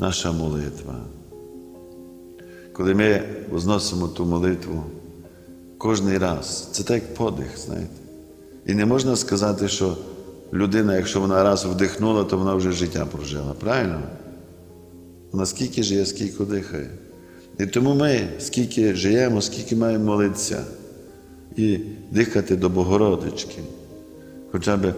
наша молитва. Коли ми возносимо ту молитву кожний раз, це так подих, знаєте. І не можна сказати, що людина, якщо вона раз вдихнула, то вона вже життя прожила. Правильно? Вона скільки живе, скільки дихає. І тому ми, скільки живемо, скільки маємо молитися і дихати до Богородички, хоча б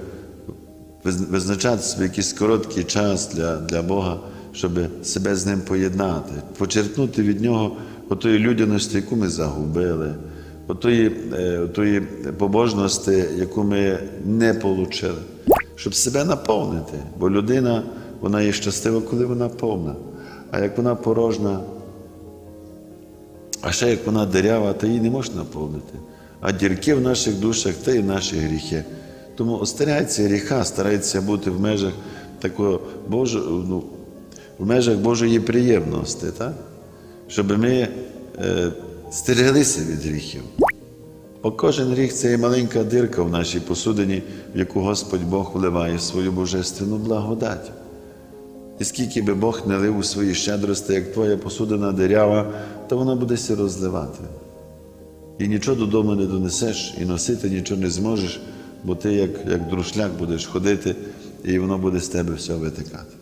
визначати собі якийсь короткий час для, для Бога, щоб себе з ним поєднати, почерпнути від нього отої людяності, яку ми загубили, отої, е, отої побожності, яку ми не отримали, щоб себе наповнити. Бо людина, вона є щаслива, коли вона повна. А як вона порожна, а ще як вона дирява, то її не можна наповнити. А дірки в наших душах це і наші гріхи. Тому остерігайтеся гріха, старайтеся бути в межах такого Божого, ну, в межах Божої приємності, так? щоб ми е, стереглися від гріхів. Бо кожен гріх це є маленька дирка в нашій посудині, в яку Господь Бог вливає свою божественну благодать. І скільки би Бог не лив у свої щедрості, як твоя посудина дирява, то вона буде сі розливати. І нічого додому не донесеш, і носити нічого не зможеш, бо ти як, як друшляк будеш ходити, і воно буде з тебе все витикати.